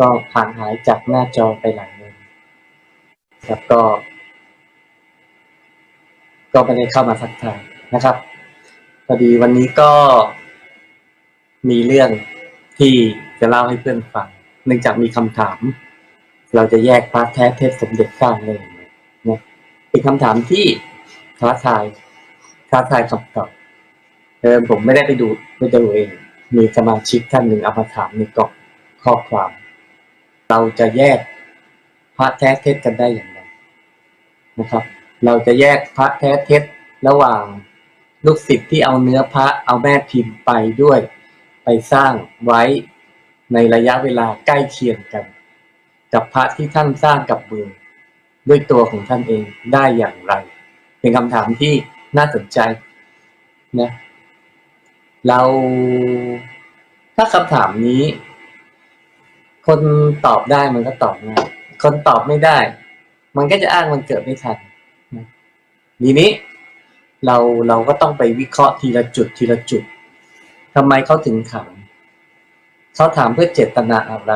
กท่านนะครับก็ผ่านหายจากหน้าจอไปหลายเดือนครับก็ ก็ไม่ได้เข้ามาทักทายนะครับพอดีวันนี้ก็มีเรื่องที่จะเล่าให้เพื่อนฟังเนื่องจากมีคำถาม เราจะแยกพระแท้เทพสมเด็จสร้างเลยนะเป็นคำถามที่ท้าทายท้าทายคำตอบเออผมไม่ได้ไปดูไปดูเอง มีสมาชิกท่านหนึ่งเอามาถามในกล่องข้อความ เราจะแยกพระแท้เท็จกันได้อย่างไรนะครับ เราจะแยกพระแท้เท็จระหว่างลูกศิษย์ที่เอาเนื้อพระเอาแม่พิมพ์ไปด้วย ไปสร้างไว้ในระยะเวลาใกล้เคียงกัน กับพระที่ท่านสร้างกับมือด้วยตัวของท่านเองได้อย่างไร เป็นคำถามที่น่าสนใจนะเราถ้าคำถามนี้ คนตอบได้มันก็ตอบง่ายคนตอบไม่ได้ มันก็จะอ้างมันเกิดไม่ทันทีนี้เราเราก็ต้องไปวิเคราะห์ทีละจุดทีละจุดทำไมเขาถึงถามเขาถามเพื่อเจตนาอะไร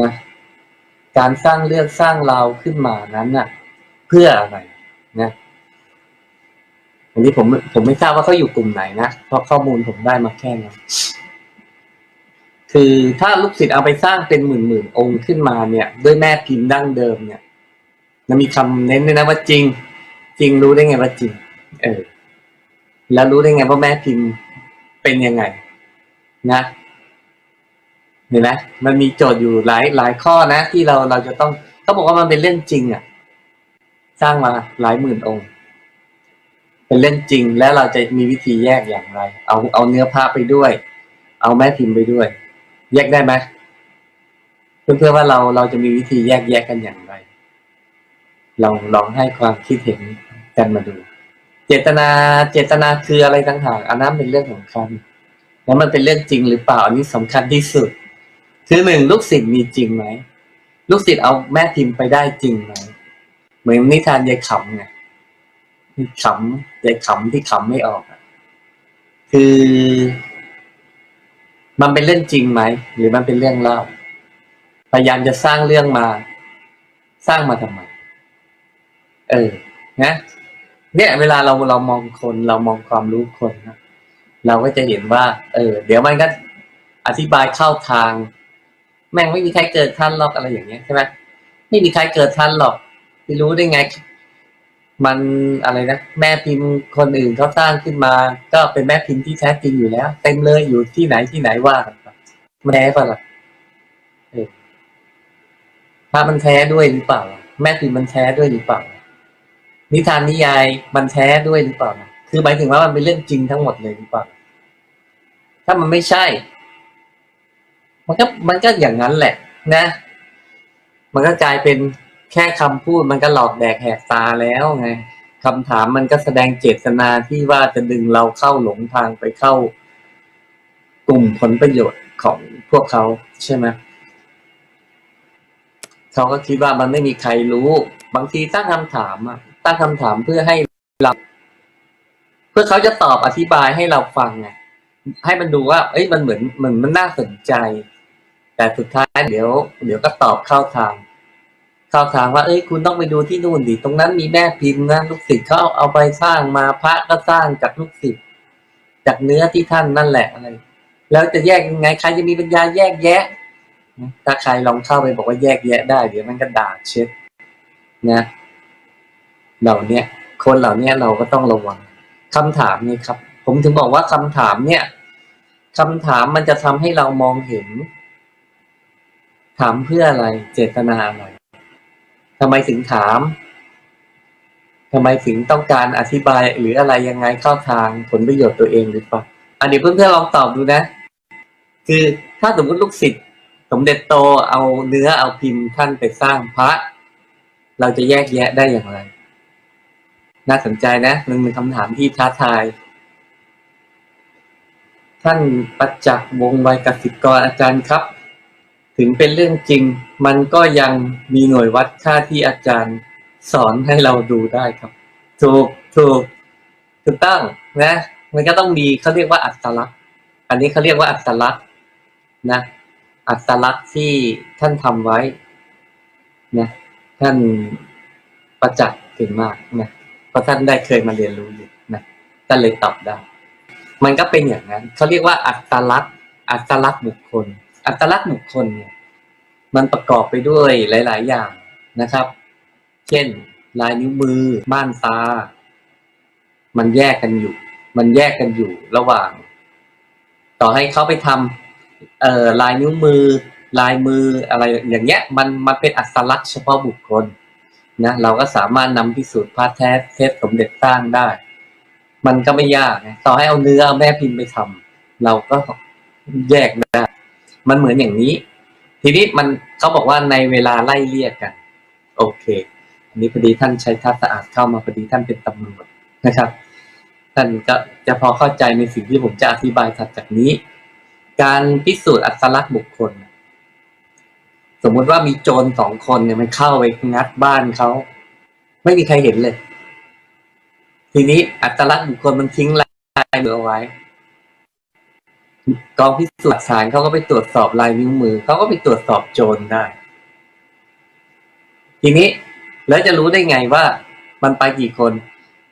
นะการสร้างเรื่องสร้างเราขึ้นมานั้นน่ะ เพื่ออะไรนะอันนี้ผมผมไม่ทราบว่าเขาอยู่กลุ่มไหนนะเพราะข้อมูลผมได้มาแค่นั้น คือถ้าลูกศิษย์เอาไปสร้างเป็นหมื่นหมื่นๆองค์ขึ้นมาเนี่ย ด้วยแม่พิมพ์ดั้งเดิมเนี่ยมันมีคำเน้นด้วยนะว่าจริง จริงรู้ได้ไงว่าจริง เออ แล้วรู้ได้ไงว่าแม่พิมพ์เป็นยังไง นะเห็นไหมมันมีโจทย์อยู่หลายหลายข้อนะ ที่เราเราจะต้องเขาบอกว่ามันเป็นเรื่องจริงอะ สร้างมาหลายหมื่นองค์ เป็นเรื่องจริงแล้วเราจะมีวิธีแยกอย่างไร เอาเอาเนื้อผ้าไปด้วย เอาแม่พิมพ์ไปด้วย แยกได้ไหมเพื่อนๆว่าเราเราจะมีวิธีแยกแยะกันอย่างไร ลองลองให้ความคิดเห็นกันมาดู เจตนาเจตนาคืออะไรต่างหากอันนั้นเป็นเรื่องสำคัญแล้วมันเป็นเรื่องจริงหรือเปล่าอันนี้สำคัญที่สุด คือหนึ่งลูกศิษย์มีจริงไหมลูกศิษย์เอาแม่พิมพ์ไปได้จริงไหมเหมือนนิทานยายขำไงที่ขำยายขำที่ขำไม่ออกคือ มันเป็นเรื่องจริงไหม หรือมันเป็นเรื่องเล่า พยายามจะสร้างเรื่องมา สร้างมาทำไม เออ นะ เนี่ย เวลาเราเรามองคน เรามองความรู้คนนะเราก็จะเห็นว่า เออ เดี๋ยวมันก็อธิบายเข้าทาง แม่งไม่มีใครเกิดทันหรอกอะไรอย่างเงี้ยใช่ไหมไม่มีใครเกิดทันหรอกไม่รู้ได้ไง มันอะไรนะแม่พิมพ์คนอื่นเขาสร้างขึ้นมา ก็เป็นแม่พิมพ์ที่แท้จริงอยู่แล้ว เต็มเลยอยู่ที่ไหนที่ไหนว่ากันไปมันแท้ปะล่ะเออพระมันแท้ด้วยหรือเปล่า แม่พิมพ์มันแท้ด้วยหรือเปล่า นิทานนิยายมันแท้ด้วยหรือเปล่า คือหมายถึงว่ามันเป็นเรื่องจริงทั้งหมดเลยหรือเปล่า ถ้ามันไม่ใช่ มันก็มันก็อย่างนั้นแหละ นะ มันก็กลายเป็น แค่คำพูดมันก็หลอกแดกแหกตาแล้วไงคำถามมันก็แสดงเจตนาที่ว่าจะดึงเราเข้าหลงทางไปเข้ากลุ่มผลประโยชน์ของพวกเขาใช่ไหมเขาก็คิดว่ามันไม่มีใครรู้ บางทีตั้งคำถามอะตั้งคำถามเพื่อให้เราเพื่อเขาจะตอบอธิบายให้เราฟังไงให้มันดูว่า เอ้ยมันเหมือนเหมือนมันน่าสนใจ แต่สุดท้ายเดี๋ยว เดี๋ยวก็ตอบเข้าทาง เข้าทางว่าเอ้ยคุณต้องไปดูที่นู่นดิตรงนั้นมีแม่พิมพ์นะลูกศิษย์เขาเอาไปสร้างมาพระก็สร้างจากลูกศิษย์จากเนื้อที่ท่านนั่นแหละอะไร แล้วจะแยกยังไงใครจะมีปัญญาแยกแยะถ้าใครลองเข้าไปบอกว่าแยกแยะได้เดี๋ยวมันก็ด่าเช็ดนะเหล่าเนี้ยคนเหล่าเนี้ยเราก็ต้องระวังคำถามนี่ครับ ผมถึงบอกว่าคำถามเนี่ยคำถามมันจะทำให้เรามองเห็น ถามเพื่ออะไร เจตนาอะไร ทำไมถึงถามทำไมถึงต้องการอธิบายหรืออะไรยังไงเข้าทางผลประโยชน์ตัวเองหรือเปล่าอันนี้เพื่อนๆลองตอบดูนะ คือถ้าสมมติลูกศิษย์สมเด็จโตเอาเนื้อเอาพิมพ์ท่านไปสร้างพระ เราจะแยกแยะได้อย่างไร น่าสนใจนะมันเป็นคำถามที่ท้าทาย ท่านประจักษ์วงไวยกสิกรอาจารย์ครับ ถึงเป็นเรื่องจริง มันก็ยังมีหน่วยวัดค่าที่อาจารย์สอนให้เราดูได้ครับ ถูกถูกถูกต้องนะ มันก็ต้องมีเขาเรียกว่าอัตลักษณ์ อันนี้เขาเรียกว่าอัตลักษณ์นะอัตลักษณ์ที่ท่านทำไว้นะท่านประจักษ์เก่งมากนะเพราะท่านได้เคยมาเรียนรู้อยู่นะท่านเลยตอบได้ มันก็เป็นอย่างนั้นเขาเรียกว่าอัตลักษณ์ อัตลักษณ์บุคคล อัตลักษณ์บุคคลเนี่ยมันประกอบไปด้วยหลาย ๆ อย่างนะครับ เช่น ลายนิ้วมือม่านตา มันแยกกันอยู่ มันแยกกันอยู่ระหว่าง ต่อให้เขาไปทำเอ่อลายนิ้วมือ ลายมืออะไรอย่างเงี้ย มันมันเป็นอัตลักษณ์เฉพาะบุคคลนะเราก็สามารถนำพิสูจน์พระแท้เทพสมเด็จสร้างได้ มันก็ไม่ยากนะต่อให้เอาเนื้อแม่พิมพ์ไปทำเราก็แยกได้ มันเหมือนอย่างนี้ ทีนี้มันเขาบอกว่าในเวลาไล่เรียกกัน โอเคอันนี้พอดีท่านใช้ทัศน์สะอาดเข้ามาพอดีท่านเป็นตำรวจนะครับ ท่านก็จะพอเข้าใจในสิ่งที่ผมจะอธิบายถัดจากนี้ การพิสูจน์อัตลักษณ์บุคคล สมมติว่ามีโจรสองคนเนี่ยมันเข้าไปงัดบ้านเขาไม่มีใครเห็นเลย ทีนี้อัตลักษณ์บุคคลมันทิ้งลายมือเอาไว้ กองพิสูจน์หลักฐานเขาก็ไปตรวจสอบลายนิ้วมือเขาก็ไปตรวจสอบโจรได้ ทีนี้แล้วจะรู้ได้ไงว่ามันไปกี่คน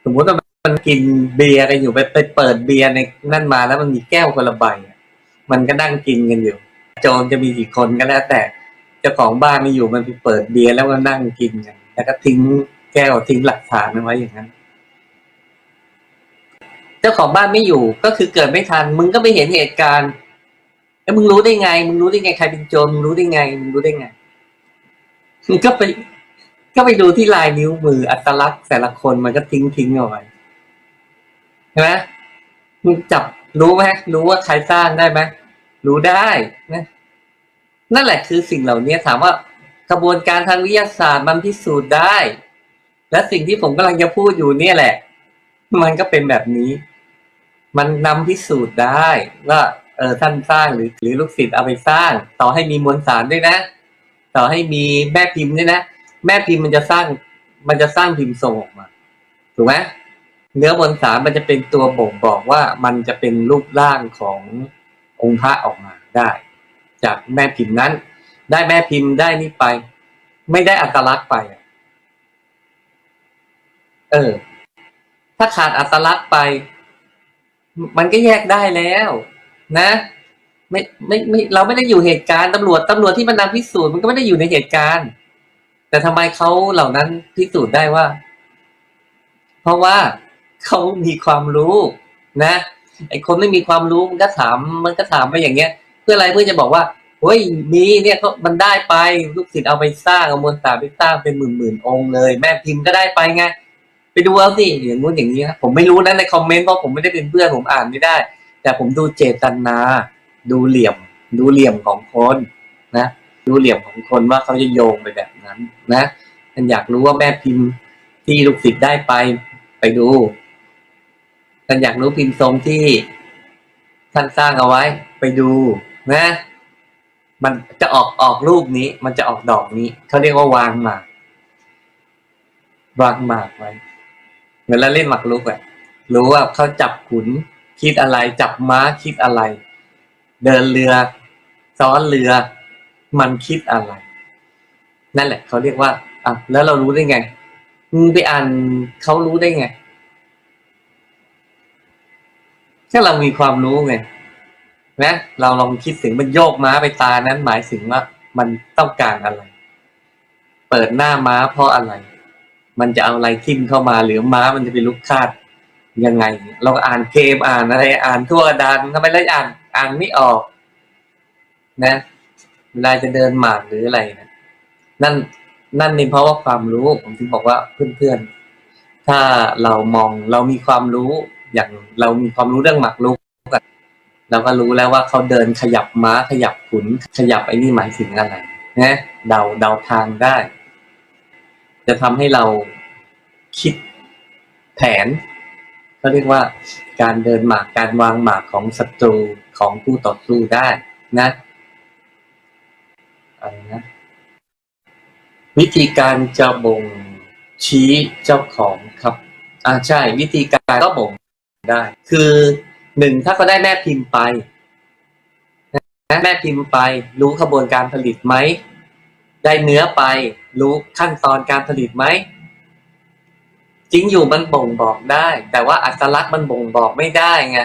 สมมุติว่ามันกินเบียร์กันอยู่ไปไปเปิดเบียร์ในนั่นมาแล้วมันมีแก้วคนละใบมันก็นั่งกินกันอยู่ โจรจะมีกี่คนก็แล้ว แต่เจ้าของบ้านไม่อยู่มันไปเปิดเบียร์แล้วก็นั่งกินกันแล้วก็ทิ้งแก้วทิ้งหลักฐานไว้อย่างนั้น เจ้าของบ้านไม่อยู่ก็คือเกิดไม่ทัน มึงก็ไปเห็นเหตุการณ์ แล้วมึงรู้ได้ไง มึงรู้ได้ไงใครเป็นโจรมึงรู้ได้ไง มึงรู้ได้ไงมึงก็ไปก็ไปดูที่ลายนิ้วมืออัตลักษณ์แต่ละคนมันก็ทิ้งทิ้งเอาไว้ใช่ไหมมึงจับรู้ไหมรู้ว่าใครสร้างได้ไหมรู้ได้นะนั่นแหละคือสิ่งเหล่านี้ถามว่ากระบวนการทางวิทยาศาสตร์มันพิสูจน์ได้ และสิ่งที่ผมกำลังจะพูดอยู่เนี่ยแหละ มันก็เป็นแบบนี้ มันนำพิสูจน์ได้ว่าเออท่านสร้างหรือ หรือลูกศิษย์เอาไปสร้าง ต่อให้มีมวลสารด้วยนะ ต่อให้มีแม่พิมพ์ด้วยนะแม่พิมพ์มันจะสร้าง มันจะสร้างพิมพ์ทรงออกมาถูกไหมเนื้อมวลสารมันจะเป็นตัวบ่งบอกว่ามันจะเป็นรูปร่างขององค์พระออกมาได้ จากแม่พิมพ์นั้น ได้แม่พิมพ์ได้นี่ไป ไม่ได้อัตลักษณ์ไปเออ ถ้าขาดอัตลักษณ์ไป มันก็แยกได้แล้ว นะไม่ไม่ไม่เราไม่ได้อยู่เหตุการณ์ตำรวจตำรวจที่มันนำพิสูจน์มันก็ไม่ได้อยู่ในเหตุการณ์ แต่ทำไมเขาเหล่านั้นพิสูจน์ได้ว่า เพราะว่าเขามีความรู้นะไอคนไม่มีความรู้มันก็ถาม มันก็ถามไปอย่างเงี้ย เพื่ออะไรเพื่อจะบอกว่าเฮ้ยมีเนี่ยเขามันได้ไปลูกศิษย์เอาไปสร้างเอามวลสารไปสร้างเป็นหมื่นหมื่นองค์เลย แม่พิมพ์ก็ได้ไปไง ไปดูเอาสิอย่างงู้นอย่างนี้นะผมไม่รู้นะในคอมเมนต์เพราะผมไม่ได้เป็นเพื่อนผมอ่านไม่ได้ แต่ผมดูเจตนา ดูเหลี่ยม ดูเหลี่ยมของคนนะดูเหลี่ยมของคนว่าเขาจะโยงไปแบบนั้นนะท่านอยากรู้ว่าแม่พิมพ์ที่ลูกศิษย์ได้ไปไปดูท่านอยากรู้พิมพ์ทรงที่ท่านสร้างเอาไว้ไปดูนะ มันจะออกออกรูปนี้ มันจะออกดอกนี้เขาเรียกว่าวางหมากวางหมากไว้ มือนเราเล่นหมากรุกอะรู้ว่าเขาจับขุนคิดอะไร จับม้าคิดอะไร เดินเรือซ้อนเรือ มันคิดอะไร นั่นแหละเขาเรียกว่าอะแล้วเรารู้ได้ไงมึงไปอ่านเขารู้ได้ไงแค่เรามีความรู้ไงนะเราลองคิดถึงมันโยกม้าไปตานั้นหมายถึงว่า มันต้องการอะไร เปิดหน้าม้าเพราะอะไร มันจะเอาอะไรทิ่มเข้ามาหรือม้ามันจะไปลุกคาดยังไง เราอ่านเกมอ่านอะไรอ่านทั่วกระดานทำไมเราอ่านอ่านไม่ออก นะเวลาจะเดินหมากหรืออะไรนะนั่นนั่นนี่เพราะว่าความรู้ผมถึงบอกว่าเพื่อนๆ ถ้าเรามองเรามีความรู้ อย่างเรามีความรู้เรื่องหมากรุกเราก็รู้แล้วว่าเขาเดินขยับม้าขยับขุนขยับไอ้นี่หมายถึงอะไรนะเดาเดาทางได้ จะทำให้เราคิดแผนเขาเรียกว่าการเดินหมากการวางหมากของศัตรูของผู้ต่อสู้ได้นะอะไรนะวิธีการจะบ่งชี้เจ้าของครับอ่าใช่ วิธีการก็บ่งได้ คือหนึ่งถ้าเขาได้แม่พิมพ์ไปแม่พิมพ์ไปรู้ขบวนการผลิตไหม ได้เนื้อไปรู้ขั้นตอนการผลิตไหมจริงอยู่มันบ่งบอกได้ แต่ว่าอัตลักษณ์มันบ่งบอกไม่ได้ไง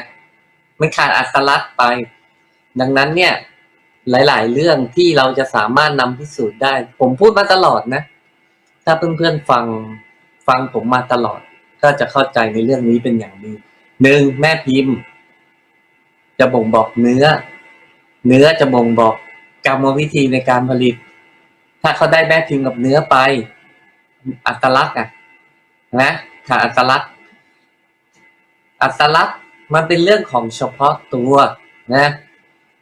มันขาดอัตลักษณ์ไป ดังนั้นเนี่ย หลาย ๆ เรื่องที่เราจะสามารถนำพิสูจน์ได้ ผมพูดมาตลอดนะ ถ้าเพื่อนๆฟังฟังผมมาตลอด ก็จะเข้าใจในเรื่องนี้เป็นอย่างดีหนึ่งแม่พิมพ์ จะบ่งบอกเนื้อ เนื้อจะบ่งบอกกรรมวิธีในการผลิต ถ้าเขาได้แม่พิมพ์กับเนื้อไป อัตลักษณ์อะนะขาดอัตลักษณ์ อัตลักษณ์มันเป็นเรื่องของเฉพาะตัวนะ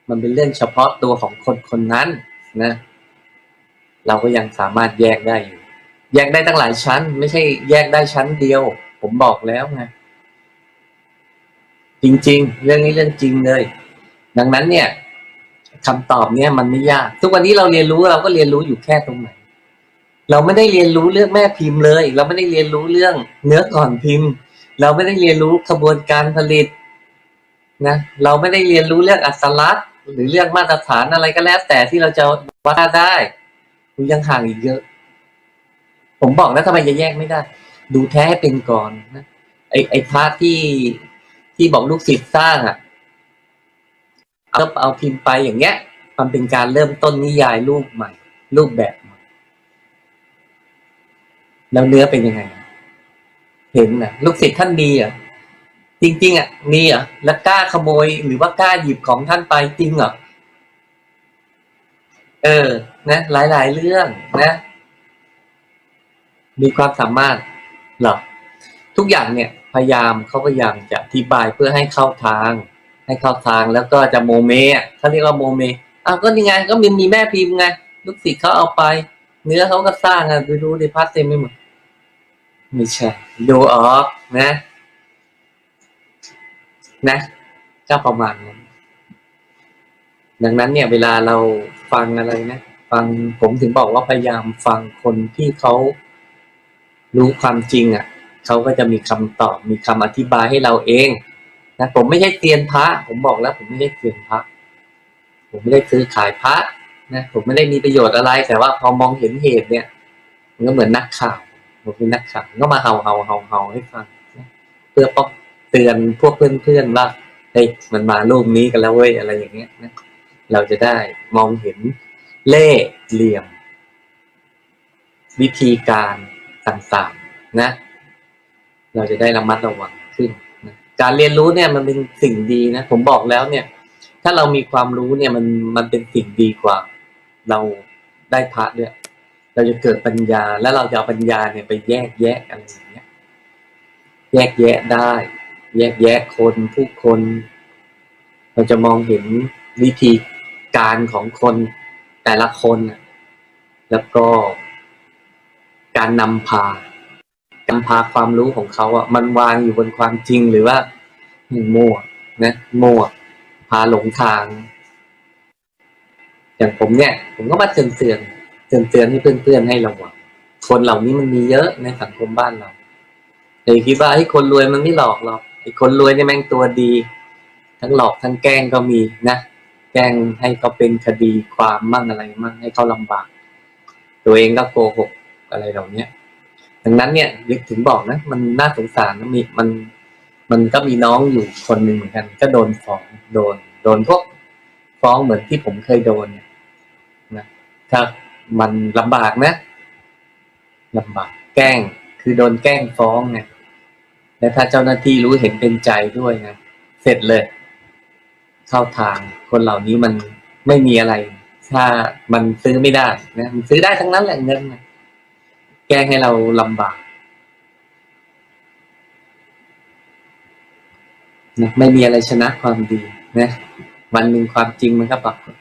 มันเป็นเรื่องเฉพาะตัวของคนคนนั้นนะ เราก็ยังสามารถแยกได้อยู่แยกได้ตั้งหลายชั้น ไม่ใช่แยกได้ชั้นเดียว ผมบอกแล้วไงจริง ๆ เรื่องนี้เรื่องจริงเลย ดังนั้นเนี่ย คำตอบเนี่ยมันไม่ยาก ทุกวันนี้เราเรียนรู้เราก็เรียนรู้อยู่แค่ตรงไหน เราไม่ได้เรียนรู้เรื่องแม่พิมพ์เลย เราไม่ได้เรียนรู้เรื่องเนื้อก่อนพิมพ์ เราไม่ได้เรียนรู้ขบวนการผลิตนะเราไม่ได้เรียนรู้เรื่องอัตลักษณ์ หรือเรื่องมาตรฐานอะไรก็แล้ว แต่ที่เราจะวัดได้มันยังห่างอีกเยอะ ผมบอกแล้วทำไมจะแยกไม่ได้ ดูแท้เป็นก่อนนะไอไอพาร์ทที่ที่บอกลูกศิษย์สร้างอะ เอาเอาพิมพ์ไปอย่างเงี้ย มันเป็นการเริ่มต้นนิยายรูปใหม่ รูปแบบใหม่แล้วเนื้อเป็นยังไง เห็นนะลูกศิษย์ท่านมีอะจริงๆอะมีอะแล้วกล้าขโมยหรือว่ากล้าหยิบของท่านไปจริงเหรอเออ นะ หลาย ๆ เรื่องนะ มีความสามารถหรอทุกอย่างเนี่ย พยายามเขาพยายามจะอธิบายเพื่อให้เข้าทาง ให้เข้าทางแล้วก็จะโมเมเขาเรียกว่าโมเมอ้าวก็นี่ไงก็มีมีแม่พิมพ์ไง ลูกศิษย์เขาเอาไป เนื้อเขาก็สร้างอะไปดูในพัดเต็มไปหมดไม่ใช่ดูออกนะ นะก็ประมาณนั้นดังนั้นเนี่ย เวลาเราฟังอะไรนะฟังผมถึงบอกว่าพยายามฟังคนที่เขารู้ความจริงอะเขาก็จะมีคำตอบมีคำอธิบายให้เราเอง นะผมไม่ใช่เตียนพระ ผมบอกแล้ว ผมไม่ได้เตียนพระ ผมไม่ได้ซื้อขายพระนะผมไม่ได้มีประโยชน์อะไร แต่ว่าพอมองเห็นเหตุเนี่ยมันก็เหมือนนักข่าวผมเป็นนักข่าวก็มาเห่าเห่าเห่าเห่าให้ฟังนะเพื่อป้องเตือนพวกเพื่อนๆว่าเฮ้ยมันมารูปนี้กันแล้วเว้ยอะไรอย่างเงี้ยนะเราจะได้มองเห็นเล่เหลี่ยม วิธีการต่างๆนะ เราจะได้ระมัดระวังขึ้น การเรียนรู้เนี่ยมันเป็นสิ่งดีนะ ผมบอกแล้วเนี่ย ถ้าเรามีความรู้เนี่ยมันมันเป็นสิ่งดีกว่า เราได้พระด้วยเราจะเกิดปัญญาแล้วเราจะเอาปัญญาเนี่ยไปแยกแยะอะไรอย่างเงี้ย แยกแยะได้ แยกแยะคนผู้คน เราจะมองเห็นวิธีการของคนแต่ละคน แล้วก็การนำพา นำพาความรู้ของเขาอะมันวางอยู่บนความจริงหรือว่ามั่วนะมั่วพาหลงทาง อย่างผมเนี่ย ผมก็มาเตือนเตือนเตือนเตือนให้เพื่อนๆให้ระวังคนเหล่านี้มันมีเยอะในสังคมบ้านเราแต่คิดว่าไอ้คนรวยมันไม่หลอกหรอกไอ้คนรวยเนี่ยแม่งตัวดี ทั้งหลอกทั้งแกล้งก็มีนะแกล้งให้เขาเป็นคดีความมั่งอะไรมั่งให้เขาลำบาก ตัวเองก็โกหกอะไรเหล่าเนี้ย ดังนั้นเนี่ยยึกถึงบอกนะ มันน่าสงสารนะมีมันมันก็มีน้องอยู่คนหนึ่งเหมือนกัน ก็โดนฟ้องโดน โดนพวกฟ้องเหมือนที่ผมเคยโดนเนี่ยนะถ้ามันลำบากนะลำบากแกล้ง คือโดนแกล้งฟ้องไงและถ้าเจ้าหน้าที่รู้เห็นเป็นใจด้วยนะเสร็จเลยเข้าทางคนเหล่านี้มันไม่มีอะไร ถ้ามันซื้อไม่ได้นะมันซื้อได้ทั้งนั้นแหละเงินนะ แกล้งให้เราลำบากนะไม่มีอะไรชนะความดีนะวันหนึ่งความจริงมันก็ปรากฏ